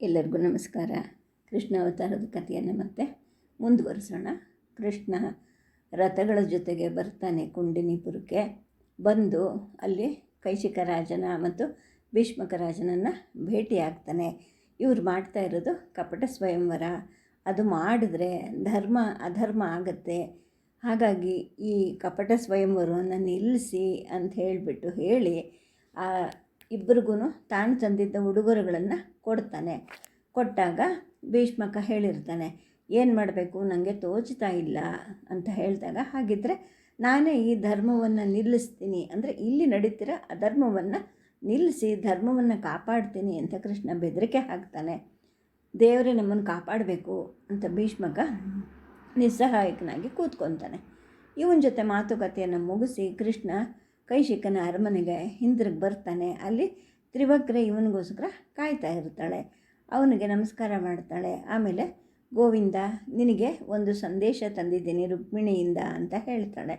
ಎಲ್ಲರಿಗೂ ನಮಸ್ಕಾರ. ಕೃಷ್ಣ ಅವತಾರದ ಕಥೆಯನ್ನು ಮತ್ತೆ ಮುಂದುವರಿಸೋಣ. ಕೃಷ್ಣ ರಥಗಳ ಜೊತೆಗೆ ಬರ್ತಾನೆ ಕುಂಡಿನಿಪುರಕ್ಕೆ ಬಂದು ಅಲ್ಲಿ ಕೈಶಿಕ ರಾಜನ ಮತ್ತು ಭೀಷ್ಮಕ ರಾಜನನ್ನು ಭೇಟಿಯಾಗ್ತಾನೆ ಇವ್ರು ಮಾಡ್ತಾ ಇರೋದು ಕಪಟ ಸ್ವಯಂವರ. ಅದು ಮಾಡಿದ್ರೆ ಧರ್ಮ, ಅಧರ್ಮ ಆಗುತ್ತೆ. ಹಾಗಾಗಿ ಈ ಕಪಟ ಸ್ವಯಂವರವನ್ನು ನಿಲ್ಲಿಸಿ ಅಂತ ಹೇಳಿಬಿಟ್ಟು ಹೇಳಿ ಆ ಇಬ್ಬರಿಗೂ ತಾನು ತಂದಿದ್ದ ಉಡುಗೊರೆಗಳನ್ನು ಕೊಡ್ತಾನೆ. ಕೊಟ್ಟಾಗ ಭೀಷ್ಮಕ ಹೇಳಿರ್ತಾನೆ, ಏನು ಮಾಡಬೇಕು? ನನಗೆ ತೋಚ್ತಾ ಇಲ್ಲ ಅಂತ ಹೇಳಿದಾಗ ಹಾಗಿದ್ದರೆ ನಾನೇ ಈ ಧರ್ಮವನ್ನು ನಿಲ್ಲಿಸ್ತೀನಿ. ಅಂದರೆ ಇಲ್ಲಿ ನಡೀತಿರೋ ಧರ್ಮವನ್ನು ನಿಲ್ಲಿಸಿ, ಧರ್ಮವನ್ನು ಕಾಪಾಡ್ತೀನಿ ಅಂತ ಕೃಷ್ಣ ಬೆದರಿಕೆ ಹಾಕ್ತಾನೆ. ದೇವರೇ ನಮ್ಮನ್ನು ಕಾಪಾಡಬೇಕು ಅಂತ ಭೀಷ್ಮಕ ನಿಸ್ಸಹಾಯಕನಾಗಿ ಕೂತ್ಕೊತಾನೆ. ಇವನ ಜೊತೆ ಮಾತುಕತೆಯನ್ನು ಮುಗಿಸಿ ಕೃಷ್ಣ ಕೈಶಿಕನ ಅರಮನೆಗೆ ಹಿಂದಿರುಗಿ ಬರ್ತಾನೆ. ಅಲ್ಲಿ ತ್ರಿವಕ್ರೆ ಇವನಿಗೋಸ್ಕರ ಕಾಯ್ತಾ ಇರ್ತಾಳೆ. ಅವನಿಗೆ ನಮಸ್ಕಾರ ಮಾಡ್ತಾಳೆ. ಆಮೇಲೆ ಗೋವಿಂದ, ನಿನಗೆ ಒಂದು ಸಂದೇಶ ತಂದಿದ್ದೀನಿ ರುಕ್ಮಿಣಿಯಿಂದ ಅಂತ ಹೇಳ್ತಾಳೆ.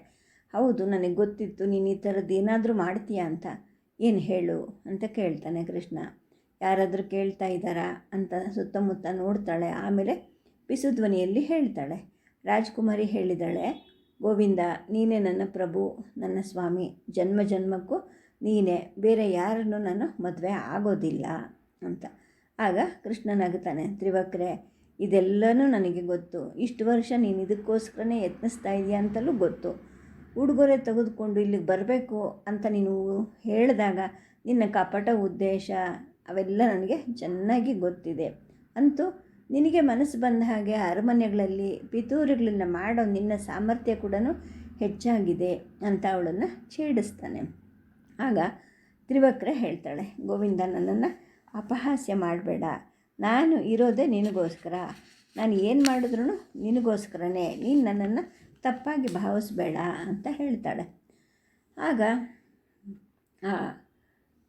ಹೌದು, ನನಗೆ ಗೊತ್ತಿತ್ತು. ನೀನು ಈ ಥರದ್ದು ಏನಾದರೂ ಮಾಡ್ತೀಯಾ ಅಂತ. ಏನು ಹೇಳು ಅಂತ ಕೇಳ್ತಾನೆ ಕೃಷ್ಣ. ಯಾರಾದರೂ ಕೇಳ್ತಾ ಇದ್ದಾರಾ ಅಂತ ಸುತ್ತಮುತ್ತ ನೋಡ್ತಾಳೆ. ಆಮೇಲೆ ಪಿಸುಧ್ವನಿಯಲ್ಲಿ ಹೇಳ್ತಾಳೆ. ರಾಜ್ಕುಮಾರಿ ಹೇಳಿದಾಳೆ ಗೋವಿಂದ, ನೀನೇ ನನ್ನ ಪ್ರಭು, ನನ್ನ ಸ್ವಾಮಿ, ಜನ್ಮ ಜನ್ಮಕ್ಕೂ ನೀನೇ, ಬೇರೆ ಯಾರನ್ನು ನಾನು ಮದುವೆ ಆಗೋದಿಲ್ಲ ಅಂತ. ಆಗ ಕೃಷ್ಣನಾಗುತ್ತಾನೆ ತ್ರಿವಕ್ರೆ, ಇದೆಲ್ಲನೂ ನನಗೆ ಗೊತ್ತು. ಇಷ್ಟು ವರ್ಷ ನೀನು ಇದಕ್ಕೋಸ್ಕರನೇ ಯತ್ನಿಸ್ತಾ ಇದೆಯಾ ಅಂತಲೂ ಗೊತ್ತು. ಉಡುಗೊರೆ ತೆಗೆದುಕೊಂಡು ಇಲ್ಲಿಗೆ ಬರಬೇಕು ಅಂತ ನೀನು ಹೇಳಿದಾಗ ನಿನ್ನ ಕಪಟ ಉದ್ದೇಶ ಅವೆಲ್ಲ ನನಗೆ ಚೆನ್ನಾಗಿ ಗೊತ್ತಿದೆ. ಅಂತೂ ನಿನಗೆ ಮನಸ್ಸು ಬಂದ ಹಾಗೆ ಅರಮನೆಗಳಲ್ಲಿ ಪಿತೂರಿಗಳನ್ನು ಮಾಡೋ ನಿನ್ನ ಸಾಮರ್ಥ್ಯ ಕೂಡ ಹೆಚ್ಚಾಗಿದೆ ಅಂತ ಅವಳನ್ನು ಛೇಡಿಸ್ತಾನೆ. ಆಗ ತ್ರಿವಕ್ರ ಹೇಳ್ತಾಳೆ, ಗೋವಿಂದ, ನನ್ನನ್ನು ಅಪಹಾಸ್ಯ ಮಾಡಬೇಡ. ನಾನು ಇರೋದೇ ನಿನಗೋಸ್ಕರ. ನಾನು ಏನು ಮಾಡಿದ್ರೂ ನಿನಗೋಸ್ಕರನೇ. ನೀನು ನನ್ನನ್ನು ತಪ್ಪಾಗಿ ಭಾವಿಸ್ಬೇಡ ಅಂತ ಹೇಳ್ತಾಳೆ. ಆಗ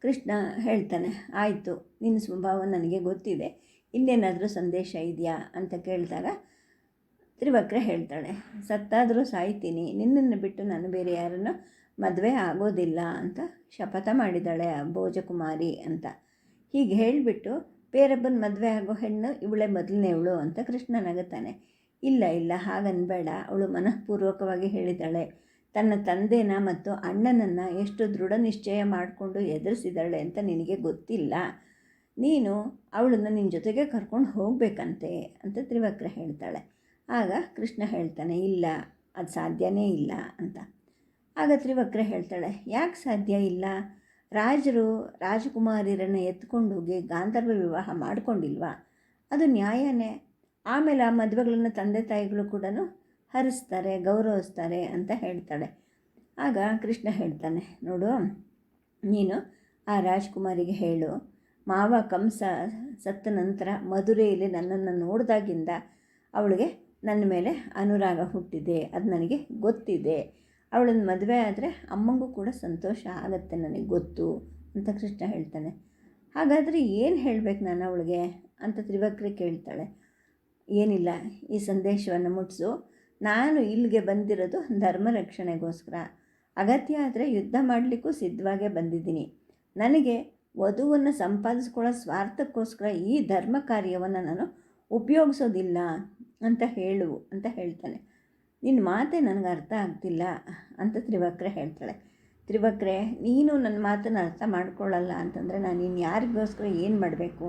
ಕೃಷ್ಣ ಹೇಳ್ತಾನೆ, ಆಯಿತು, ನಿನ್ನ ಸ್ವಭಾವ ನನಗೆ ಗೊತ್ತಿದೆ. ಇನ್ನೇನಾದರೂ ಸಂದೇಶ ಇದೆಯಾ ಅಂತ ಕೇಳಿದಾಗ ತ್ರಿವಕ್ರ ಹೇಳ್ತಾಳೆ, ಸತ್ತಾದರೂ ಸಾಯ್ತೀನಿ, ನಿನ್ನನ್ನು ಬಿಟ್ಟು ನಾನು ಬೇರೆ ಯಾರನ್ನು ಮದುವೆ ಆಗೋದಿಲ್ಲ ಅಂತ ಶಪಥ ಮಾಡಿದ್ದಾಳೆ ಆ ಭೋಜಕುಮಾರಿ ಅಂತ. ಹೀಗೆ ಹೇಳಿಬಿಟ್ಟು ಬೇರೊಬ್ಬನ ಮದುವೆ ಆಗೋ ಹೆಣ್ಣು ಇವಳೆ ಮೊದಲನೇವಳು ಅಂತ ಕೃಷ್ಣ ನಗುತ್ತಾನೆ. ಇಲ್ಲ ಇಲ್ಲ, ಹಾಗನ್ಬೇಡ, ಅವಳು ಮನಃಪೂರ್ವಕವಾಗಿ ಹೇಳಿದ್ದಾಳೆ. ತನ್ನ ತಂದೆನ ಮತ್ತು ಅಣ್ಣನನ್ನು ಎಷ್ಟು ದೃಢ ನಿಶ್ಚಯ ಮಾಡಿಕೊಂಡು ಎದುರಿಸಿದಾಳೆ ಅಂತ ನಿನಗೆ ಗೊತ್ತಿಲ್ಲ. ನೀನು ಅವಳನ್ನು ನಿನ್ನ ಜೊತೆಗೆ ಕರ್ಕೊಂಡು ಹೋಗಬೇಕಂತೆ ಅಂತ ತ್ರಿವಕ್ರ ಹೇಳ್ತಾಳೆ. ಆಗ ಕೃಷ್ಣ ಹೇಳ್ತಾನೆ, ಇಲ್ಲ, ಅದು ಸಾಧ್ಯನೇ ಇಲ್ಲ ಅಂತ. ಆಗ ತ್ರಿವಕ್ರ ಹೇಳ್ತಾಳೆ, ಯಾಕೆ ಸಾಧ್ಯ ಇಲ್ಲ? ರಾಜರು ರಾಜಕುಮಾರಿಯರನ್ನು ಎತ್ಕೊಂಡೋಗಿ ಗಾಂಧರ್ವ ವಿವಾಹ ಮಾಡಿಕೊಂಡಿಲ್ವಾ? ಅದು ನ್ಯಾಯನೇ. ಆಮೇಲೆ ಆ ಮದುವೆಗಳನ್ನು ತಂದೆ ತಾಯಿಗಳು ಕೂಡ ಹರಿಸ್ತಾರೆ, ಗೌರವಿಸ್ತಾರೆ ಅಂತ ಹೇಳ್ತಾಳೆ. ಆಗ ಕೃಷ್ಣ ಹೇಳ್ತಾನೆ, ನೋಡು, ನೀನು ಆ ರಾಜ್ಕುಮಾರಿಗೆ ಹೇಳು ಮಾವ ಕಂಸ ಸತ್ತ ನಂತರ ಮಧುರೆಯಲ್ಲಿ ನನ್ನನ್ನು ನೋಡಿದಾಗಿಂದ ಅವಳಿಗೆ ನನ್ನ ಮೇಲೆ ಅನುರಾಗ ಹುಟ್ಟಿದೆ. ಅದು ನನಗೆ ಗೊತ್ತಿದೆ. ಅವಳನ್ನು ಮದುವೆ ಆದರೆ ಅಮ್ಮಂಗೂ ಕೂಡ ಸಂತೋಷ ಆಗುತ್ತೆ ನನಗೆ ಗೊತ್ತು ಅಂತ ಕೃಷ್ಣ ಹೇಳ್ತಾನೆ. ಹಾಗಾದರೆ ಏನು ಹೇಳಬೇಕು ನಾನು ಅವಳಿಗೆ ಅಂತ ತ್ರಿವಕ್ರಿ ಕೇಳ್ತಾಳೆ. ಏನಿಲ್ಲ, ಈ ಸಂದೇಶವನ್ನು ಮುಟ್ಟಿಸು ನಾನು ಇಲ್ಲಿಗೆ ಬಂದಿರೋದು ಧರ್ಮ ರಕ್ಷಣೆಗೋಸ್ಕರ. ಅಗತ್ಯ ಆದರೆ ಯುದ್ಧ ಮಾಡಲಿಕ್ಕೂ ಸಿದ್ಧವಾಗೇ ಬಂದಿದ್ದೀನಿ. ನನಗೆ ವಧುವನ್ನು ಸಂಪಾದಿಸ್ಕೊಳ್ಳೋ ಸ್ವಾರ್ಥಕ್ಕೋಸ್ಕರ ಈ ಧರ್ಮ ಕಾರ್ಯವನ್ನು ನಾನು ಉಪಯೋಗಿಸೋದಿಲ್ಲ ಅಂತ ಹೇಳು, ಅಂತ ಹೇಳ್ತಾನೆ ನಿನ್ನ ಮಾತೇ ನನಗೆ ಅರ್ಥ ಆಗ್ತಿಲ್ಲ ಅಂತ ತ್ರಿವಕ್ರೆ ಹೇಳ್ತಾಳೆ. ತ್ರಿವಕ್ರೆ, ನೀನು ನನ್ನ ಮಾತನ್ನು ಅರ್ಥ ಮಾಡ್ಕೊಳ್ಳಲ್ಲ ಅಂತಂದರೆ ನಾನು ಇನ್ನು ಯಾರಿಗೋಸ್ಕರ ಏನು ಮಾಡಬೇಕು?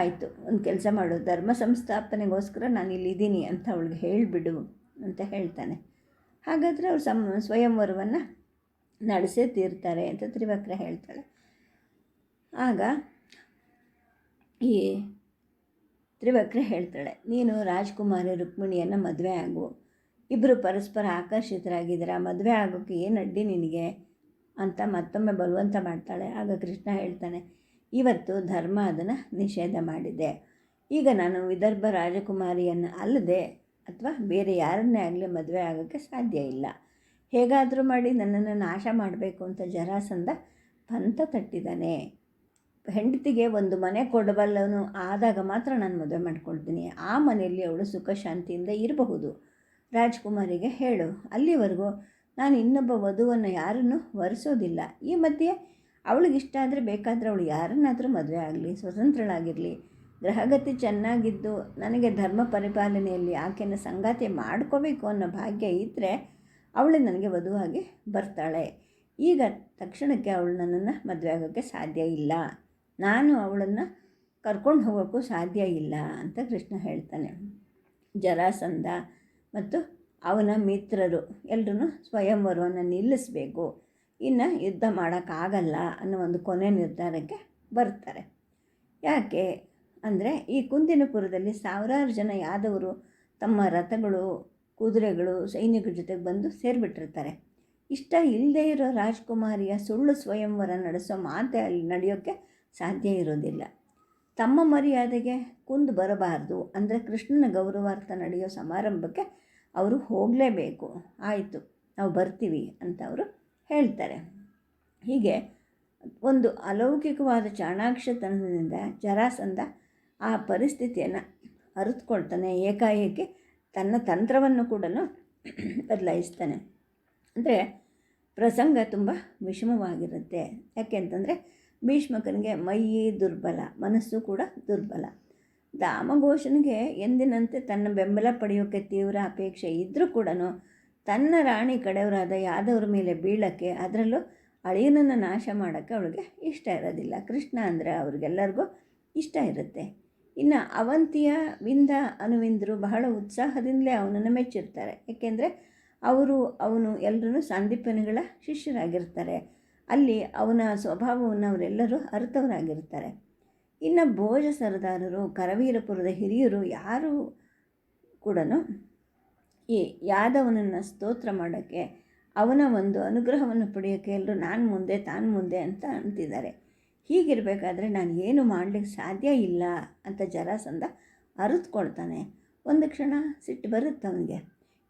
ಆಯಿತು, ಒಂದು ಕೆಲಸ ಮಾಡು. ಧರ್ಮ ಸಂಸ್ಥಾಪನೆಗೋಸ್ಕರ ನಾನು ಇಲ್ಲಿದ್ದೀನಿ ಅಂತ ಅವಳಿಗೆ ಹೇಳಿಬಿಡು ಅಂತ ಹೇಳ್ತಾನೆ. ಹಾಗಾದರೆ ಅವ್ರು ಸಂ, ಸ್ವಯಂವರವನ್ನು ನಡೆಸೇ ತೀರ್ತಾರೆ ಅಂತ ತ್ರಿವಕ್ರೆ ಹೇಳ್ತಾಳೆ. ಆಗ ಈ ತ್ರಿವಕ್ರ ಹೇಳ್ತಾಳೆ, ನೀನು ರಾಜ್ಕುಮಾರಿ ರುಕ್ಮಿಣಿಯನ್ನು ಮದುವೆ ಆಗು. ಇಬ್ಬರು ಪರಸ್ಪರ ಆಕರ್ಷಿತರಾಗಿದ್ದೀರಾ? ಮದುವೆ ಆಗೋಕ್ಕೆ ಏನು ಅಡ್ಡಿ ನಿನಗೆ? ಅಂತ ಮತ್ತೊಮ್ಮೆ ಬಲವಂತ ಮಾಡ್ತಾಳೆ. ಆಗ ಕೃಷ್ಣ ಹೇಳ್ತಾನೆ, ಇವತ್ತು ಧರ್ಮ ಅದನ್ನು ನಿಷೇಧ ಮಾಡಿದೆ. ಈಗ ನಾನು ವಿದರ್ಭ ರಾಜಕುಮಾರಿಯನ್ನು ಅಲ್ಲದೆ ಅಥವಾ ಬೇರೆ ಯಾರನ್ನೇ ಆಗಲಿ ಮದುವೆ ಆಗೋಕ್ಕೆ ಸಾಧ್ಯ ಇಲ್ಲ. ಹೇಗಾದರೂ ಮಾಡಿ ನನ್ನನ್ನು ನಾಶ ಮಾಡಬೇಕು ಅಂತ ಜರಾಸಂದ ಪಂಥ ತಟ್ಟಿದ್ದಾನೆ. ಹೆಂಡತಿಗೆ ಒಂದು ಮನೆ ಕೊಡಬಲ್ಲವನು ಆದಾಗ ಮಾತ್ರ ನಾನು ಮದುವೆ ಮಾಡ್ಕೊಳ್ತೀನಿ. ಆ ಮನೆಯಲ್ಲಿ ಅವಳು ಸುಖ ಶಾಂತಿಯಿಂದ ಇರಬಹುದು. ರಾಜ್ಕುಮಾರಿಗೆ ಹೇಳು. ಅಲ್ಲಿವರೆಗೂ ನಾನು ಇನ್ನೊಬ್ಬ ವಧುವನ್ನು ಯಾರನ್ನು ವರೆಸೋದಿಲ್ಲ. ಈ ಮಧ್ಯೆ ಅವಳಿಗೆ ಇಷ್ಟ ಆದರೆ ಬೇಕಾದರೆ ಅವಳು ಯಾರನ್ನಾದರೂ ಮದುವೆ ಆಗಲಿ, ಸ್ವತಂತ್ರಳಾಗಿರಲಿ. ಗ್ರಹಗತಿ ಚೆನ್ನಾಗಿದ್ದು ನನಗೆ ಧರ್ಮ ಪರಿಪಾಲನೆಯಲ್ಲಿ ಆಕೆಯನ್ನು ಸಂಗಾತಿ ಮಾಡ್ಕೋಬೇಕು ಅನ್ನೋ ಭಾಗ್ಯ ಇದ್ದರೆ ಅವಳು ನನಗೆ ವಧುವಾಗಿ ಬರ್ತಾಳೆ. ಈಗ ತಕ್ಷಣಕ್ಕೆ ಅವಳು ನನ್ನನ್ನು ಮದುವೆ ಆಗೋಕ್ಕೆ ಸಾಧ್ಯ ಇಲ್ಲ. ನಾನು ಅವಳನ್ನು ಕರ್ಕೊಂಡು ಹೋಗೋಕ್ಕೂ ಸಾಧ್ಯ ಇಲ್ಲ ಅಂತ ಕೃಷ್ಣ ಹೇಳ್ತಾನೆ. ಜರಾಸಂಧ ಮತ್ತು ಅವನ ಮಿತ್ರರು ಎಲ್ಲರೂ ಸ್ವಯಂವರವನ್ನು ನಿಲ್ಲಿಸಬೇಕು. ಇನ್ನು ಯುದ್ಧ ಮಾಡೋಕ್ಕಾಗಲ್ಲ ಅನ್ನೋ ಒಂದು ಕೊನೆ ನಿರ್ಧಾರಕ್ಕೆ ಬರ್ತಾರೆ. ಯಾಕೆ ಅಂದರೆ ಈ ಕುಂದಿನಪುರದಲ್ಲಿ ಸಾವಿರಾರು ಜನ ಯಾದವರು ತಮ್ಮ ರಥಗಳು, ಕುದುರೆಗಳು, ಸೈನಿಕರ ಜೊತೆಗೆ ಬಂದು ಸೇರಿಬಿಟ್ಟಿರ್ತಾರೆ. ಇಷ್ಟ ಇಲ್ಲದೇ ಇರೋ ರಾಜ್ಕುಮಾರಿಯ ಸುಳ್ಳು ಸ್ವಯಂವರ ನಡೆಸೋ ಮಾತೆ ಅಲ್ಲಿ ನಡೆಯೋಕ್ಕೆ ಸಾಧ್ಯ ಇರೋದಿಲ್ಲ ತಮ್ಮ ಮರ್ಯಾದೆಗೆ ಕುಂದು ಬರಬಾರ್ದು. ಅಂದರೆ ಕೃಷ್ಣನ ಗೌರವಾರ್ಥ ನಡೆಯೋ ಸಮಾರಂಭಕ್ಕೆ ಅವರು ಹೋಗಲೇಬೇಕು. ಆಯಿತು, ನಾವು ಬರ್ತೀವಿ ಅಂತ ಅವರು ಹೇಳ್ತಾರೆ. ಹೀಗೆ ಒಂದು ಅಲೌಕಿಕವಾದ ಚಾಣಾಕ್ಷತನದಿಂದ ಜರಾಸಂದ ಆ ಪರಿಸ್ಥಿತಿಯನ್ನು ಅರಿತುಕೊಳ್ತಾನೆ. ಏಕಾಏಕಿ ತನ್ನ ತಂತ್ರವನ್ನು ಕೂಡ ಬದಲಾಯಿಸ್ತಾನೆ. ಅಂದರೆ ಪ್ರಸಂಗ ತುಂಬ ವಿಷಮವಾಗಿರುತ್ತೆ. ಯಾಕೆ ಅಂತಂದರೆ ಭೀಷ್ಮಕನಿಗೆ ಮೈಯಿ ದುರ್ಬಲ, ಮನಸ್ಸು ಕೂಡ ದುರ್ಬಲ. ದಾಮಘೋಷನಿಗೆ ಎಂದಿನಂತೆ ತನ್ನ ಬೆಂಬಲ ಪಡೆಯೋಕ್ಕೆ ತೀವ್ರ ಅಪೇಕ್ಷೆ ಇದ್ದರೂ ಕೂಡ ತನ್ನ ರಾಣಿ ಕಡೆಯವರಾದ ಯಾದವ್ರ ಮೇಲೆ ಬೀಳಕ್ಕೆ ಅದರಲ್ಲೂ ಅಳಿಯನನ್ನು ನಾಶ ಮಾಡೋಕ್ಕೆ ಅವಳಿಗೆ ಇಷ್ಟ ಇರೋದಿಲ್ಲ. ಕೃಷ್ಣ ಅಂದರೆ ಅವ್ರಿಗೆಲ್ಲರಿಗೂ ಇಷ್ಟ ಇರುತ್ತೆ. ಇನ್ನು ಅವಂತಿಯ ವಿಂದ ಅನುವಿಂದರು ಬಹಳ ಉತ್ಸಾಹದಿಂದಲೇ ಅವನನ್ನು ಮೆಚ್ಚಿರ್ತಾರೆ. ಏಕೆಂದರೆ ಅವರು ಅವನು ಎಲ್ಲರೂ ಸಂದೀಪನಿಗಳ ಶಿಷ್ಯರಾಗಿರ್ತಾರೆ. ಅಲ್ಲಿ ಅವನ ಸ್ವಭಾವವನ್ನು ಅವರೆಲ್ಲರೂ ಅರ್ಥವರಾಗಿರ್ತಾರೆ ಇನ್ನು ಭೋಜ ಸರದಾರರು, ಕರವೀರಪುರದ ಹಿರಿಯರು ಯಾರು ಕೂಡ ಈ ಯಾದವನನ್ನು ಸ್ತೋತ್ರ ಮಾಡೋಕ್ಕೆ, ಅವನ ಒಂದು ಅನುಗ್ರಹವನ್ನು ಪಡೆಯೋಕ್ಕೆ ಎಲ್ಲರೂ ನಾನು ಮುಂದೆ, ತಾನು ಮುಂದೆ ಅಂತ ಅಂತಿದ್ದಾರೆ. ಹೀಗಿರಬೇಕಾದ್ರೆ ನಾನು ಏನು ಮಾಡಲಿಕ್ಕೆ ಸಾಧ್ಯ ಇಲ್ಲ ಅಂತ ಜರಾಸಂದ ಅರಿತ್ಕೊಳ್ತಾನೆ. ಒಂದು ಕ್ಷಣ ಸಿಟ್ಟು ಬರುತ್ತೆ ಅವನಿಗೆ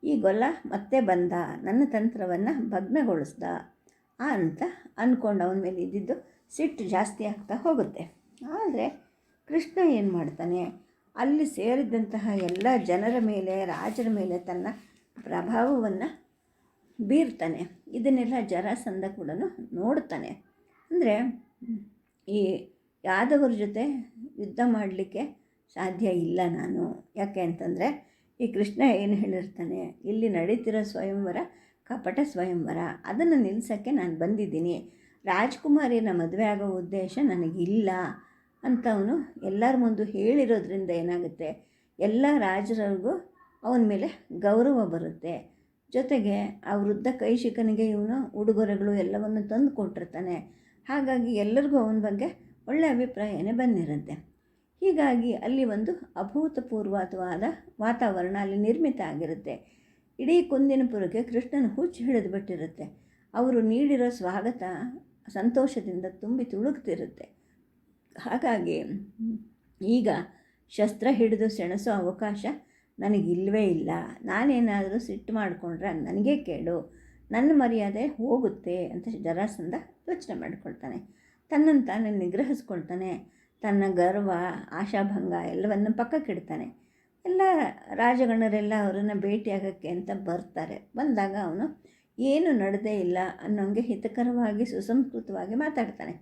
ಈ ಗೊಲ್ಲ ಮತ್ತೆ ಬಂದ, ನನ್ನ ತಂತ್ರವನ್ನು ಭಗ್ನಗೊಳಿಸ್ದ ಅಂತ ಅಂದ್ಕೊಂಡು ಅವನ ಮೇಲೆ ಇದ್ದಿದ್ದು ಸಿಟ್ಟು ಜಾಸ್ತಿ ಆಗ್ತಾ ಹೋಗುತ್ತೆ. ಆದರೆ ಕೃಷ್ಣ ಏನು ಮಾಡ್ತಾನೆ? ಅಲ್ಲಿ ಸೇರಿದಂತಹ ಎಲ್ಲ ಜನರ ಮೇಲೆ, ರಾಜರ ಮೇಲೆ ತನ್ನ ಪ್ರಭಾವವನ್ನು ಬೀರ್ತಾನೆ. ಇದನ್ನೆಲ್ಲ ಜರಾಸಂಧ ಕೂಡ ನೋಡ್ತಾನೆ. ಅಂದರೆ ಈ ಯಾದವರ ಜೊತೆ ಯುದ್ಧ ಮಾಡಲಿಕ್ಕೆ ಸಾಧ್ಯ ಇಲ್ಲ ನಾನು. ಯಾಕೆ ಅಂತಂದರೆ ಈ ಕೃಷ್ಣ ಏನು ಹೇಳಿರ್ತಾನೆ? ಇಲ್ಲಿ ನಡೀತಿರೋ ಸ್ವಯಂವರ ಕಪಟ ಸ್ವಯಂವರ. ಅದನ್ನು ನಿಲ್ಲಿಸೋಕ್ಕೆ ನಾನು ಬಂದಿದ್ದೀನಿ. ರಾಜ್ಕುಮಾರಿನ ಮದುವೆ ಆಗೋ ಉದ್ದೇಶ ನನಗಿಲ್ಲ ಅಂತ ಅವನು ಎಲ್ಲರ ಮುಂದೆ ಹೇಳಿರೋದ್ರಿಂದ ಏನಾಗುತ್ತೆ? ಎಲ್ಲ ರಾಜರಿಗೂ ಅವನ ಮೇಲೆ ಗೌರವ ಬರುತ್ತೆ. ಜೊತೆಗೆ ಆ ವೃದ್ಧ ಕೈಶಿಕನಿಗೆ ಇವನು ಉಡುಗೊರೆಗಳು ಎಲ್ಲವನ್ನು ತಂದು ಕೊಟ್ಟಿರ್ತಾನೆ. ಹಾಗಾಗಿ ಎಲ್ಲರಿಗೂ ಅವನ ಬಗ್ಗೆ ಒಳ್ಳೆಯ ಅಭಿಪ್ರಾಯನೇ ಬಂದಿರುತ್ತೆ. ಹೀಗಾಗಿ ಅಲ್ಲಿ ಒಂದು ಅಭೂತಪೂರ್ವವಾದ ವಾತಾವರಣ ಅಲ್ಲಿ ನಿರ್ಮಿತ ಆಗಿರುತ್ತೆ. ಇಡೀ ಕುಂದಿನಪುರಕ್ಕೆ ಕೃಷ್ಣನ ಹುಚ್ಚು ಹಿಡಿದು ಬಿಟ್ಟಿರುತ್ತೆ. ಅವರು ನೀಡಿರೋ ಸ್ವಾಗತ ಸಂತೋಷದಿಂದ ತುಂಬಿ ತುಳುಕ್ತಿರುತ್ತೆ. ಹಾಗಾಗಿ ಈಗ ಶಸ್ತ್ರ ಹಿಡಿದು ಸೆಣಸೋ ಅವಕಾಶ ನನಗಿಲ್ವೇ ಇಲ್ಲ. ನಾನೇನಾದರೂ ಸಿಟ್ಟು ಮಾಡಿಕೊಂಡ್ರೆ ನನಗೆ ಕೇಳು ನನ್ನ ಮರ್ಯಾದೆ ಹೋಗುತ್ತೆ ಅಂತ ಜರಾಸಂದ ಯೋಚನೆ ಮಾಡಿಕೊಳ್ತಾನೆ. ತನ್ನನ್ನು ತಾನೇ ನಿಗ್ರಹಿಸ್ಕೊಳ್ತಾನೆ. ತನ್ನ ಗರ್ವ, ಆಶಾಭಂಗ ಎಲ್ಲವನ್ನು ಪಕ್ಕಕ್ಕಿಡ್ತಾನೆ. ಎಲ್ಲ ರಾಜಗಣರೆಲ್ಲ ಅವರನ್ನು ಭೇಟಿಯಾಗೋಕ್ಕೆ ಅಂತ ಬರ್ತಾರೆ. ಬಂದಾಗ ಅವನು, ಏನು ನಡೆದೇ ಇಲ್ಲ ಅನ್ನೋಂಗೆ ಹಿತಕರವಾಗಿ, ಸುಸಂಸ್ಕೃತವಾಗಿ ಮಾತಾಡ್ತಾನೆ.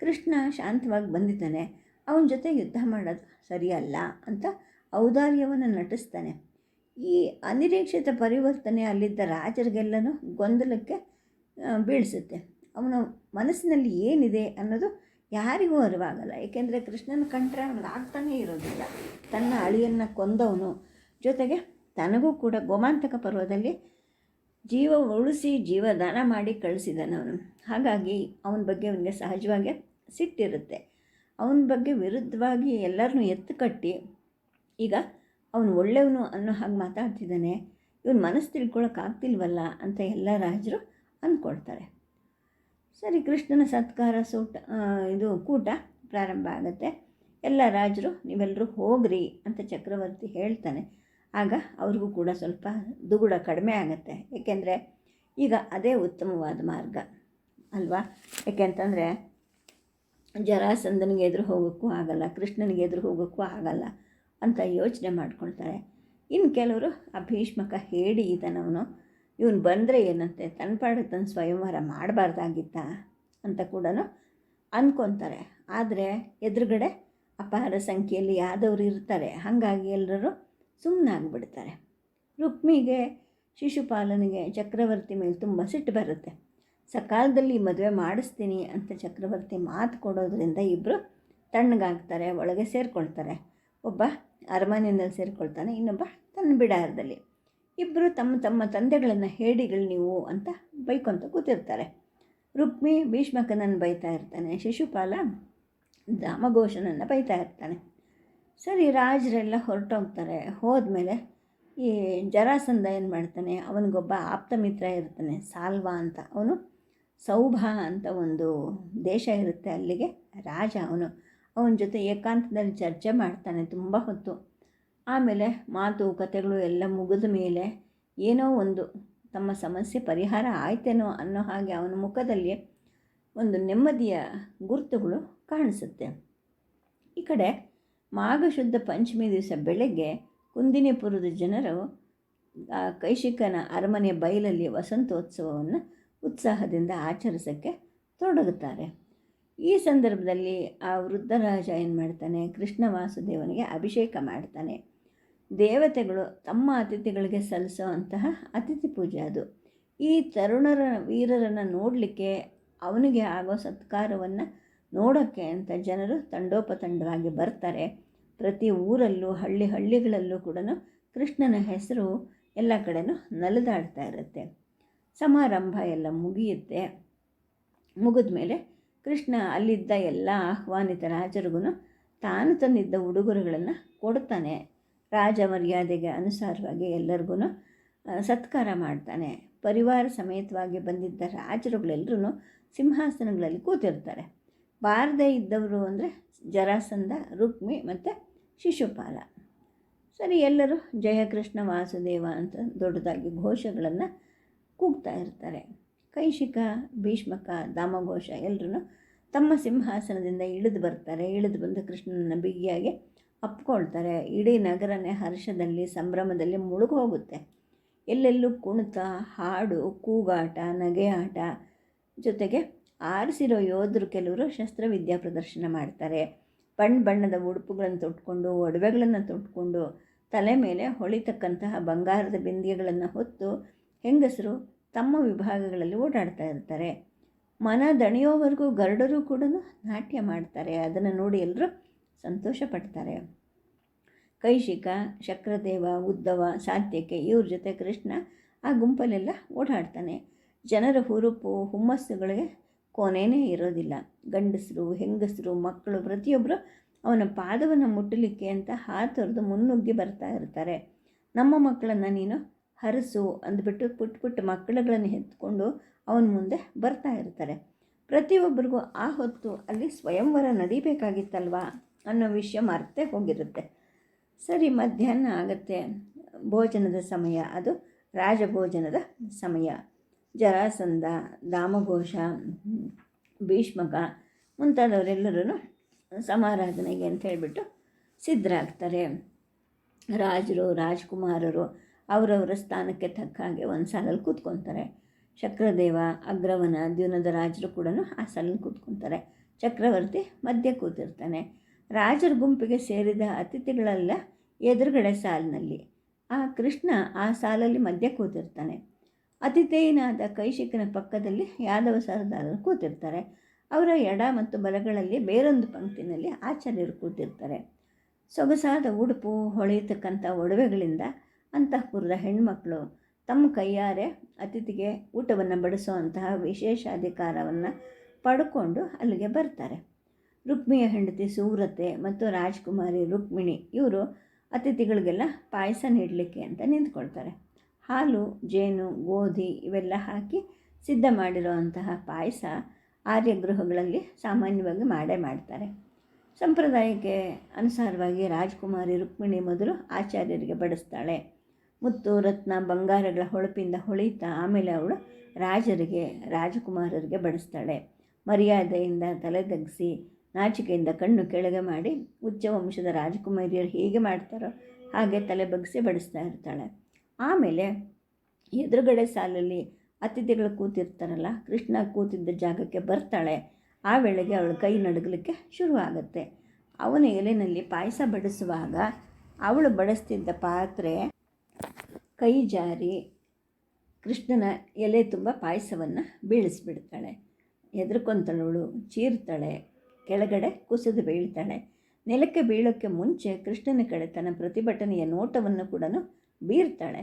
ಕೃಷ್ಣ ಶಾಂತವಾಗಿ ಬಂದಿದ್ದಾನೆ. ಅವನ ಜೊತೆ ಯುದ್ಧ ಮಾಡೋದು ಸರಿಯಲ್ಲ ಅಂತ ಔದಾರ್ಯವನ್ನು ನಟಿಸ್ತಾನೆ. ಈ ಅನಿರೀಕ್ಷಿತ ಪರಿವರ್ತನೆ ಅಲ್ಲಿದ್ದ ರಾಜರಿಗೆಲ್ಲನೂ ಗೊಂದಲಕ್ಕೆ ಬೀಳಿಸುತ್ತೆ. ಅವನ ಮನಸ್ಸಿನಲ್ಲಿ ಏನಿದೆ ಅನ್ನೋದು ಯಾರಿಗೂ ಅರಿವಾಗಲ್ಲ. ಏಕೆಂದರೆ ಕೃಷ್ಣನ ಕಂಡ್ರೆ ಅವನಿಗೆ ಆಗ್ತಾನೇ ಇರೋದಿಲ್ಲ. ತನ್ನ ಅಳಿಯನ್ನು ಕೊಂದವನು. ಜೊತೆಗೆ ತನಗೂ ಕೂಡ ಗೋಮಾಂತಕ ಪರ್ವದಲ್ಲಿ ಜೀವ ಉಳಿಸಿ ಜೀವದಾನ ಮಾಡಿ ಕಳಿಸಿದನವನು ಹಾಗಾಗಿ ಅವನ ಬಗ್ಗೆ ಅವನಿಗೆ ಸಹಜವಾಗಿ ಸಿಟ್ಟಿರುತ್ತೆ. ಅವನ ಬಗ್ಗೆ ವಿರುದ್ಧವಾಗಿ ಎಲ್ಲರನ್ನೂ ಎತ್ತು ಕಟ್ಟಿ ಈಗ ಅವನು ಒಳ್ಳೆಯವನು ಅನ್ನೋ ಹಾಗೆ ಮಾತಾಡ್ತಿದ್ದಾನೆ. ಇವನು ಮನಸ್ಸು ತಿಳ್ಕೊಳಕ್ಕಾಗ್ತಿಲ್ವಲ್ಲ ಅಂತ ಎಲ್ಲ ರಾಜರು ಅಂದ್ಕೊಳ್ತಾರೆ. ಸರಿ, ಕೃಷ್ಣನ ಸತ್ಕಾರ ಸೂಟ ಇದು ಕೂಟ ಪ್ರಾರಂಭ ಆಗುತ್ತೆ. ಎಲ್ಲ ರಾಜರು ನೀವೆಲ್ಲರೂ ಹೋಗ್ರಿ ಅಂತ ಚಕ್ರವರ್ತಿ ಹೇಳ್ತಾನೆ. ಆಗ ಅವ್ರಿಗೂ ಕೂಡ ಸ್ವಲ್ಪ ದುಗುಡ ಕಡಿಮೆ ಆಗುತ್ತೆ. ಏಕೆಂದರೆ ಈಗ ಅದೇ ಉತ್ತಮವಾದ ಮಾರ್ಗ ಅಲ್ವಾ? ಏಕೆಂತಂದರೆ ಜರಾಸಂದನಿಗೆ ಎದುರು ಹೋಗೋಕ್ಕೂ ಆಗಲ್ಲ, ಕೃಷ್ಣನಿಗೆ ಎದುರು ಹೋಗೋಕ್ಕೂ ಆಗಲ್ಲ ಅಂತ ಯೋಚನೆ ಮಾಡ್ಕೊಳ್ತಾರೆ. ಇನ್ನು ಕೆಲವರು ಆ ಭೀಷ್ಮಕ ಹೇಳಿ ಇದನವನು ಇವನು ಬಂದರೆ ಏನಂತೆ ತನ್ನ ಪಾಡು ತನ್ನ ಸ್ವಯಂವರ ಮಾಡಬಾರ್ದಾಗಿತ್ತ ಅಂತ ಕೂಡ ಅಂದ್ಕೊತಾರೆ ಆದರೆ ಎದುರುಗಡೆ ಅಪಾರ ಸಂಖ್ಯೆಯಲ್ಲಿ ಯಾದವರು ಇರ್ತಾರೆ. ಹಾಗಾಗಿ ಎಲ್ಲರೂ ಸುಮ್ಮನಾಗ್ಬಿಡ್ತಾರೆ ರುಕ್ಮಿಗೆ ಶಿಶುಪಾಲನಿಗೆ ಚಕ್ರವರ್ತಿ ಮೇಲೆ ತುಂಬ ಸಿಟ್ಟು ಬರುತ್ತೆ. ಸಕಾಲದಲ್ಲಿ ಮದುವೆ ಮಾಡಿಸ್ತೀನಿ ಅಂತ ಚಕ್ರವರ್ತಿ ಮಾತು ಕೊಡೋದ್ರಿಂದ ಇಬ್ಬರು ತಣ್ಣಗಾಗ್ತಾರೆ, ಒಳಗೆ ಸೇರಿಕೊಳ್ತಾರೆ. ಒಬ್ಬ ಅರಮನೆಯಲ್ಲಿ ಸೇರಿಕೊಳ್ತಾನೆ, ಇನ್ನೊಬ್ಬ ತನ್ನ ಬಿಡಾರದಲ್ಲಿ. ಇಬ್ಬರು ತಮ್ಮ ತಮ್ಮ ತಂದೆಗಳನ್ನು ಹೇಡಿಗಳು ನೀವು ಅಂತ ಬೈಕೊಂತ ಕೂತಿರ್ತಾರೆ. ರುಕ್ಮಿ ಭೀಷ್ಮಕನನ್ನು ಬೈತಾ ಇರ್ತಾನೆ, ಶಿಶುಪಾಲ ದಾಮಘೋಷನನ್ನು ಬೈತಾ ಇರ್ತಾನೆ. ಸರಿ, ರಾಜರೆಲ್ಲ ಹೊರಟೋಗ್ತಾರೆ. ಹೋದ್ಮೇಲೆ ಈ ಜರಾಸಂಧ ಏನು ಮಾಡ್ತಾನೆ, ಅವನಿಗೊಬ್ಬ ಆಪ್ತ ಮಿತ್ರ ಇರ್ತಾನೆ, ಸಾಲ್ವಾ ಅಂತ. ಅವನು ಸೌಭ ಅಂತ ಒಂದು ದೇಶ ಇರುತ್ತೆ ಅಲ್ಲಿಗೆ, ರಾಜ ಅವನು. ಅವನ ಜೊತೆ ಏಕಾಂತದಲ್ಲಿ ಚರ್ಚೆ ಮಾಡ್ತಾನೆ, ತುಂಬ ಹೊತ್ತು. ಆಮೇಲೆ ಮಾತು, ಕತೆಗಳು ಎಲ್ಲ ಮುಗಿದ ಮೇಲೆ ಏನೋ ಒಂದು ತಮ್ಮ ಸಮಸ್ಯೆ ಪರಿಹಾರ ಆಯ್ತೇನೋ ಅನ್ನೋ ಹಾಗೆ ಅವನ ಮುಖದಲ್ಲಿ ಒಂದು ನೆಮ್ಮದಿಯ ಗುರುತುಗಳು ಕಾಣಿಸುತ್ತೆ. ಈ ಕಡೆ ಮಾಘಶುದ್ಧ ಪಂಚಮಿ ದಿವಸ ಬೆಳಗ್ಗೆ ಕುಂದಿನಿಪುರದ ಜನರು ಕೈಶಿಕನ ಅರಮನೆ ಬಯಲಲ್ಲಿ ವಸಂತೋತ್ಸವವನ್ನು ಉತ್ಸಾಹದಿಂದ ಆಚರಿಸೋಕ್ಕೆ ತೊಡಗುತ್ತಾರೆ. ಈ ಸಂದರ್ಭದಲ್ಲಿ ಆ ವೃದ್ಧರಾಜ ಏನು ಮಾಡ್ತಾನೆ ಕೃಷ್ಣ ವಾಸುದೇವನಿಗೆ ಅಭಿಷೇಕ ಮಾಡ್ತಾನೆ. ದೇವತೆಗಳು ತಮ್ಮ ಅತಿಥಿಗಳಿಗೆ ಸಲ್ಲಿಸುವಂತಹ ಅತಿಥಿ ಪೂಜೆ ಅದು. ಈ ತರುಣರ ವೀರರನ್ನು ನೋಡಲಿಕ್ಕೆ ಅವನಿಗೆ ಆಗೋ ಸತ್ಕಾರವನ್ನು ನೋಡೋಕ್ಕೆ ಅಂತ ಜನರು ತಂಡೋಪತಂಡವಾಗಿ ಬರ್ತಾರೆ. ಪ್ರತಿ ಊರಲ್ಲೂ, ಹಳ್ಳಿ ಹಳ್ಳಿಗಳಲ್ಲೂ ಕೂಡ ಕೃಷ್ಣನ ಹೆಸರು ಎಲ್ಲ ಕಡೆನೂ ನಲಿದಾಡ್ತಾ ಇರುತ್ತೆ. ಸಮಾರಂಭ ಎಲ್ಲ ಮುಗಿಯುತ್ತೆ. ಮುಗಿದ ಮೇಲೆ ಕೃಷ್ಣ ಅಲ್ಲಿದ್ದ ಎಲ್ಲ ಆಹ್ವಾನಿತ ರಾಜರಿಗೂ ತಾನು ತಂದಿದ್ದ ಉಡುಗೊರೆಗಳನ್ನು ಕೊಡ್ತಾನೆ. ರಾಜ ಮರ್ಯಾದೆಗೆ ಅನುಸಾರವಾಗಿ ಎಲ್ಲರಿಗೂ ಸತ್ಕಾರ ಮಾಡ್ತಾನೆ. ಪರಿವಾರ ಸಮೇತವಾಗಿ ಬಂದಿದ್ದ ರಾಜರುಗಳೆಲ್ಲರೂ ಸಿಂಹಾಸನಗಳಲ್ಲಿ ಕೂತಿರ್ತಾರೆ. ಬಾರದೇ ಇದ್ದವರು ಅಂದರೆ ಜರಾಸಂಧ, ರುಕ್ಮಿ ಮತ್ತು ಶಿಶುಪಾಲ. ಸರಿ, ಎಲ್ಲರೂ ಜಯಕೃಷ್ಣ ವಾಸುದೇವ ಅಂತ ದೊಡ್ಡದಾಗಿ ಘೋಷಗಳನ್ನು ಕೂಗ್ತಾ ಇರ್ತಾರೆ. ಕೈಶಿಕ, ಭೀಷ್ಮಕ, ದಾಮಘೋಷ ಎಲ್ಲರೂ ತಮ್ಮ ಸಿಂಹಾಸನದಿಂದ ಇಳಿದು ಬರ್ತಾರೆ. ಇಳಿದು ಬಂದು ಕೃಷ್ಣನನ್ನು ಬಿಗಿಯಾಗಿ ಅಪ್ಕೊಳ್ತಾರೆ. ಇಡೀ ನಗರನೇ ಹರ್ಷದಲ್ಲಿ, ಸಂಭ್ರಮದಲ್ಲಿ ಮುಳುಗೋಗುತ್ತೆ ಎಲ್ಲೆಲ್ಲೂ ಕುಣಿತ, ಹಾಡು, ಕೂಗಾಟ, ನಗೆಯಾಟ ಜೊತೆಗೆ ಆರಿಸಿರೋ ಯೋಧರು ಕೆಲವರು ಶಸ್ತ್ರವಿದ್ಯಾ ಪ್ರದರ್ಶನ ಮಾಡ್ತಾರೆ. ಬಣ್ಣ ಬಣ್ಣದ ಉಡುಪುಗಳನ್ನು ತೊಟ್ಕೊಂಡು, ಒಡವೆಗಳನ್ನು ತೊಟ್ಕೊಂಡು, ತಲೆ ಮೇಲೆ ಹೊಳಿತಕ್ಕಂತಹ ಬಂಗಾರದ ಬಿಂದಿಗೆಗಳನ್ನು ಹೊತ್ತು ಹೆಂಗಸರು ತಮ್ಮ ವಿಭಾಗಗಳಲ್ಲಿ ಓಡಾಡ್ತಾ ಇರ್ತಾರೆ. ಮನ ದಣಿಯೋವರೆಗೂ ಗರುಡರು ಕೂಡ ನಾಟ್ಯ ಮಾಡ್ತಾರೆ. ಅದನ್ನು ನೋಡಿ ಎಲ್ಲರೂ ಸಂತೋಷ ಪಡ್ತಾರೆ ಕೈಶಿಕ, ಶಕ್ರದೇವ, ಉದ್ದವ, ಸಾತ್ಯಕ್ಕೆ ಇವ್ರ ಜೊತೆ ಕೃಷ್ಣ ಆ ಗುಂಪಲ್ಲೆಲ್ಲ ಓಡಾಡ್ತಾನೆ. ಜನರ ಹುರುಪು, ಹುಮ್ಮಸ್ಸುಗಳಿಗೆ ಕೊನೆಯೇ ಇರೋದಿಲ್ಲ. ಗಂಡಸರು, ಹೆಂಗಸರು, ಮಕ್ಕಳು ಪ್ರತಿಯೊಬ್ಬರು ಅವನ ಪಾದವನ್ನು ಮುಟ್ಟಲಿಕ್ಕೆ ಅಂತ ಹಾತೊರೆದು ಮುನ್ನುಗ್ಗಿ ಬರ್ತಾ ಇರ್ತಾರೆ. ನಮ್ಮ ಮಕ್ಕಳನ್ನು ನೀನು ಹರಸು ಅಂದ್ಬಿಟ್ಟು ಪುಟ್ಟ ಪುಟ್ಟ ಮಕ್ಕಳುಗಳನ್ನು ಎತ್ಕೊಂಡು ಅವನ ಮುಂದೆ ಬರ್ತಾ ಇರ್ತಾರೆ. ಪ್ರತಿಯೊಬ್ಬರಿಗೂ ಆ ಹೊತ್ತು ಅಲ್ಲಿ ಸ್ವಯಂವರ ನಡಿಬೇಕಾಗಿತ್ತಲ್ವಾ ಅನ್ನೋ ವಿಷಯ ಮರ್ತೇ ಹೋಗಿರುತ್ತೆ. ಸರಿ, ಮಧ್ಯಾಹ್ನ ಆಗುತ್ತೆ. ಭೋಜನದ ಸಮಯ, ಅದು ರಾಜಭೋಜನದ ಸಮಯ. ಜರಾಸಂಧ ದಾಮಘೋಷ ಭೀಷ್ಮಕ ಮುಂತಾದವರೆಲ್ಲರೂ ಸಮಾರಾಧನೆಗೆ ಅಂತ ಹೇಳಿಬಿಟ್ಟು ಸಿದ್ಧರಾಗ್ತಾರೆ. ರಾಜರು, ರಾಜ್ಕುಮಾರರು ಅವರವರ ಸ್ಥಾನಕ್ಕೆ ತಕ್ಕ ಹಾಗೆ ಒಂದು ಸಾಲಲ್ಲಿ ಕೂತ್ಕೊತಾರೆ. ಚಕ್ರದೇವ ಅಗ್ರವನ, ದ್ಯುನದ ರಾಜರು ಕೂಡ ಆ ಸಾಲಲ್ಲಿ ಕೂತ್ಕೊತಾರೆ. ಚಕ್ರವರ್ತಿ ಮಧ್ಯೆ ಕೂತಿರ್ತಾನೆ. ರಾಜರ ಗುಂಪಿಗೆ ಸೇರಿದ ಅತಿಥಿಗಳೆಲ್ಲ ಎದುರುಗಡೆ ಸಾಲಿನಲ್ಲಿ. ಆ ಕೃಷ್ಣ ಆ ಸಾಲಲ್ಲಿ ಮಧ್ಯೆ ಕೂತಿರ್ತಾನೆ. ಅತಿಥೇಯನಾದ ಕೈಶಿಕನ ಪಕ್ಕದಲ್ಲಿ ಯಾದವ ಸರದಾರರು ಕೂತಿರ್ತಾರೆ. ಅವರ ಎಡ ಮತ್ತು ಬಲಗಳಲ್ಲಿ ಬೇರೊಂದು ಪಂಕ್ತಿನಲ್ಲಿ ಆಚಾರ್ಯರು ಕೂತಿರ್ತಾರೆ. ಸೊಗಸಾದ ಉಡುಪು, ಹೊಳೆಯತಕ್ಕಂಥ ಒಡವೆಗಳಿಂದ ಅಂತಃಪುರದ ಹೆಣ್ಮಕ್ಕಳು ತಮ್ಮ ಕೈಯಾರೆ ಅತಿಥಿಗೆ ಊಟವನ್ನು ಬಡಿಸುವಂತಹ ವಿಶೇಷ ಅಧಿಕಾರವನ್ನು ಪಡ್ಕೊಂಡು ಅಲ್ಲಿಗೆ ಬರ್ತಾರೆ. ರುಕ್ಮಿಯ ಹೆಂಡತಿ ಸುವ್ರತೆ ಮತ್ತು ರಾಜ್ಕುಮಾರಿ, ರುಕ್ಮಿಣಿ ಇವರು ಅತಿಥಿಗಳಿಗೆಲ್ಲ ಪಾಯಸ ನೀಡಲಿಕ್ಕೆ ಅಂತ ನಿಂತ್ಕೊಳ್ತಾರೆ. ಹಾಲು, ಜೇನು, ಗೋಧಿ ಇವೆಲ್ಲ ಹಾಕಿ ಸಿದ್ಧ ಮಾಡಿರುವಂತಹ ಪಾಯಸ ಆರ್ಯಗೃಹಗಳಲ್ಲಿ ಸಾಮಾನ್ಯವಾಗಿ ಮಾಡೇ ಮಾಡ್ತಾರೆ. ಸಂಪ್ರದಾಯಕ್ಕೆ ಅನುಸಾರವಾಗಿ ರಾಜ್ಕುಮಾರಿ, ರುಕ್ಮಿಣಿ ಮೊದಲು ಆಚಾರ್ಯರಿಗೆ ಬಡಿಸ್ತಾಳೆ. ಮುತ್ತು, ರತ್ನ, ಬಂಗಾರಗಳ ಹೊಳಪಿಂದ ಹೊಳಿತಾ ಆಮೇಲೆ ಅವಳು ರಾಜರಿಗೆ, ರಾಜಕುಮಾರರಿಗೆ ಬಡಿಸ್ತಾಳೆ. ಮರ್ಯಾದೆಯಿಂದ ತಲೆದಗ್ಗಿಸಿ ನಾಚಿಕೆಯಿಂದ ಕಣ್ಣು ಕೆಳಗೆ ಮಾಡಿ ಉಚ್ಚ ವಂಶದ ರಾಜಕುಮಾರಿಯರು ಹೇಗೆ ಮಾಡ್ತಾರೋ ಹಾಗೆ ತಲೆ ಬಗ್ಸಿ ಬಡಿಸ್ತಾ ಇರ್ತಾಳೆ. ಆಮೇಲೆ ಎದುರುಗಡೆ ಸಾಲಲ್ಲಿ ಅತಿಥಿಗಳು ಕೂತಿರ್ತಾರಲ್ಲ, ಕೃಷ್ಣ ಕೂತಿದ್ದ ಜಾಗಕ್ಕೆ ಬರ್ತಾಳೆ. ಆ ವೇಳೆಗೆ ಅವಳ ಕೈ ನಡಗಲಿಕ್ಕೆ ಶುರುವಾಗುತ್ತೆ. ಅವನ ಎಲೆನಲ್ಲಿ ಪಾಯಸ ಬಡಿಸುವಾಗ ಅವಳು ಬಡಿಸ್ತಿದ್ದ ಪಾತ್ರೆ ಕೈ ಜಾರಿ, ಕೃಷ್ಣನ ಎಲೆ ತುಂಬ ಪಾಯಸವನ್ನು ಬೀಳಿಸ್ಬಿಡ್ತಾಳೆ. ಹೆದರ್ಕೊಂತಳವಳು ಚೀರ್ತಾಳೆ. ಕೆಳಗಡೆ ಕುಸಿದು ಬೀಳ್ತಾಳೆ. ನೆಲಕ್ಕೆ ಬೀಳೋಕ್ಕೆ ಮುಂಚೆ ಕೃಷ್ಣನ ಕಡೆ ತನ್ನ ಪ್ರತಿಭಟನೆಯ ನೋಟವನ್ನು ಕೂಡ ಬೀರ್ತಾಳೆ.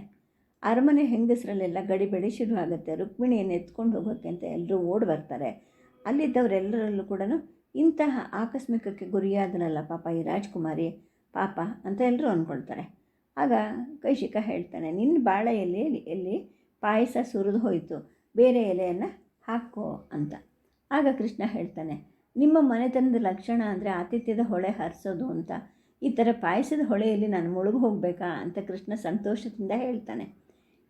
ಅರಮನೆ ಹೆಂಗಸರಲ್ಲೆಲ್ಲ ಗಡಿಬಿಡಿ ಶುರುವಾಗುತ್ತೆ ರುಕ್ಮಿಣಿಯನ್ನು ಎತ್ಕೊಂಡು ಹೋಗೋಕ್ಕೆ ಅಂತ ಎಲ್ಲರೂ ಓಡಿ ಬರ್ತಾರೆ. ಅಲ್ಲಿದ್ದವರೆಲ್ಲರಲ್ಲೂ ಕೂಡ ಇಂತಹ ಆಕಸ್ಮಿಕಕ್ಕೆ ಗುರಿಯಾದನಲ್ಲ ಪಾಪ ಈ ರಾಜ್ಕುಮಾರಿ. ಪಾಪ ಅಂತ ಎಲ್ಲರೂ ಅಂದ್ಕೊಳ್ತಾರೆ ಆಗ ಕೈಶಿಕ ಹೇಳ್ತಾನೆ, ನಿನ್ನ ಬಾಳೆ ಎಲೆಯಲ್ಲಿ ಎಲ್ಲಿ ಪಾಯಸ ಸುರಿದು ಹೋಯಿತು. ಬೇರೆ ಎಲೆಯನ್ನು ಹಾಕೋ ಅಂತ. ಆಗ ಕೃಷ್ಣ ಹೇಳ್ತಾನೆ ನಿಮ್ಮ ಮನೆತನದ ಲಕ್ಷಣ ಅಂದರೆ ಆತಿಥ್ಯದ ಹೊಳೆ ಹರಿಸೋದು ಅಂತ. ಈ ಥರ ಪಾಯಸದ ಹೊಳೆಯಲ್ಲಿ ನಾನು ಮುಳುಗು ಹೋಗಬೇಕಾ ಅಂತ ಕೃಷ್ಣ ಸಂತೋಷದಿಂದ ಹೇಳ್ತಾನೆ.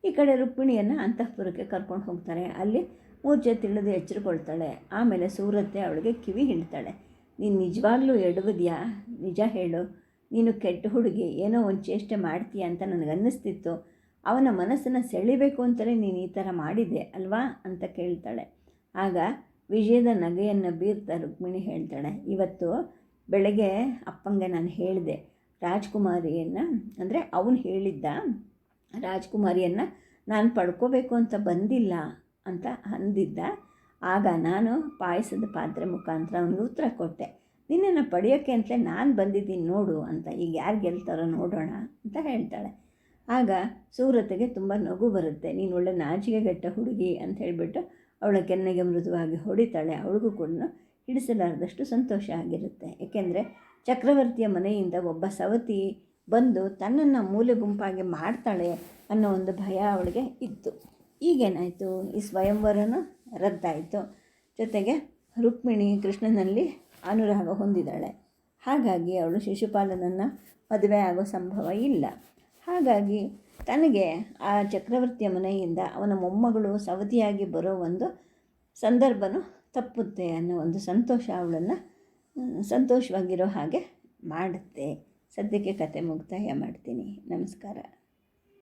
ಈ ಕಡೆ ರುಕ್ಮಿಣಿಯನ್ನು ಅಂತಃಪುರಕ್ಕೆ ಕರ್ಕೊಂಡು ಹೋಗ್ತಾರೆ. ಅಲ್ಲಿ ಮೂರ್ಛೆ ತಿಳಿದು ಎಚ್ಚರಿಕೊಳ್ತಾಳೆ ಆಮೇಲೆ ಸೂರತ್ತೆ ಅವಳಿಗೆ ಕಿವಿ ಹಿಂಡ್ತಾಳೆ. ನೀನು ನಿಜವಾಗ್ಲೂ ಎಡುವುದ್ಯಾ? ನಿಜ ಹೇಳು. ನೀನು ಕೆಟ್ಟ ಹುಡುಗಿ. ಏನೋ ಒಂದು ಚೇಷ್ಟೆ ಮಾಡ್ತೀಯ ಅಂತ ನನಗನ್ನಿಸ್ತಿತ್ತು. ಅವನ ಮನಸ್ಸನ್ನು ಸೆಳಿಬೇಕು ಅಂತಲೇ ನೀನು ಈ ಥರ ಮಾಡಿದೆ ಅಲ್ವಾ? ಅಂತ ಕೇಳ್ತಾಳೆ. ಆಗ ವಿಜಯದ ನಗೆಯನ್ನು ಬೀರ್ತಾ ರುಕ್ಮಿಣಿ ಹೇಳ್ತಾಳೆ, ಇವತ್ತು ಬೆಳಗ್ಗೆ ಅಪ್ಪಂಗೆ ನಾನು ಹೇಳಿದೆ, ರಾಜ್ಕುಮಾರಿಯನ್ನು, ಅಂದರೆ ಅವನು ಹೇಳಿದ್ದ ರಾಜ್ಕುಮಾರಿಯನ್ನು ನಾನು ಪಡ್ಕೋಬೇಕು ಅಂತ ಬಂದಿಲ್ಲ ಅಂತ ಅಂದಿದ್ದ. ಆಗ ನಾನು ಪಾಯಸದ ಪಾತ್ರೆ ಮುಖಾಂತರ ಅವನಿಗೆ ಉತ್ತರ ಕೊಟ್ಟೆ, ನಿನ್ನನ್ನು ಪಡೆಯೋಕ್ಕೆ ಅಂತಲೇ ನಾನು ಬಂದಿದ್ದೀನಿ ನೋಡು ಅಂತ, ಈಗ ಯಾರು ಗೆಲ್ತಾರೋ ನೋಡೋಣ ಅಂತ ಹೇಳ್ತಾಳೆ. ಆಗ ಸೂರತೆಗೆ ತುಂಬ ನಗು ಬರುತ್ತೆ, ನೀನು ಒಳ್ಳೆ ನಾಚಿಕೆಗೆಟ್ಟ ಹುಡುಗಿ ಅಂತ ಹೇಳಿಬಿಟ್ಟು ಅವಳ ಕೆನ್ನೆಗೆ ಮೃದುವಾಗಿ ಹೊಡಿತಾಳೆ. ಅವಳಿಗೂ ಕೂಡ ಹಿಡಿಸಲಾರದಷ್ಟು ಸಂತೋಷ ಆಗಿರುತ್ತೆ. ಏಕೆಂದರೆ ಚಕ್ರವರ್ತಿಯ ಮನೆಯಿಂದ ಒಬ್ಬ ಸವತಿ ಬಂದು ತನ್ನನ್ನು ಮೂಲೆ ಗುಂಪಾಗಿ ಮಾಡ್ತಾಳೆ ಅನ್ನೋ ಒಂದು ಭಯ ಅವಳಿಗೆ ಇತ್ತು. ಈಗೇನಾಯಿತು? ಈ ಸ್ವಯಂವರನೂ ರದ್ದಾಯಿತು. ಜೊತೆಗೆ ರುಕ್ಮಿಣಿ ಕೃಷ್ಣನಲ್ಲಿ ಅನುರಾಗ ಹೊಂದಿದ್ದಾಳೆ. ಹಾಗಾಗಿ ಅವಳು ಶಿಶುಪಾಲನನ್ನು ಮದುವೆ ಆಗೋ ಸಂಭವ ಇಲ್ಲ. ಹಾಗಾಗಿ ತನಗೆ ಆ ಚಕ್ರವರ್ತಿಯ ಮನೆಯಿಂದ ಅವನ ಮೊಮ್ಮಗಳು ಸವತಿಯಾಗಿ ಬರೋ ಒಂದು ಸಂದರ್ಭನೂ ತಪ್ಪುತ್ತೆ ಅನ್ನೋ ಒಂದು ಸಂತೋಷ ಅವಳನ್ನು ಸಂತೋಷವಾಗಿರೋ ಹಾಗೆ ಮಾಡುತ್ತೆ. ಸದ್ಯಕ್ಕೆ ಕತೆ ಮುಕ್ತಾಯ ಮಾಡ್ತೀನಿ. ನಮಸ್ಕಾರ.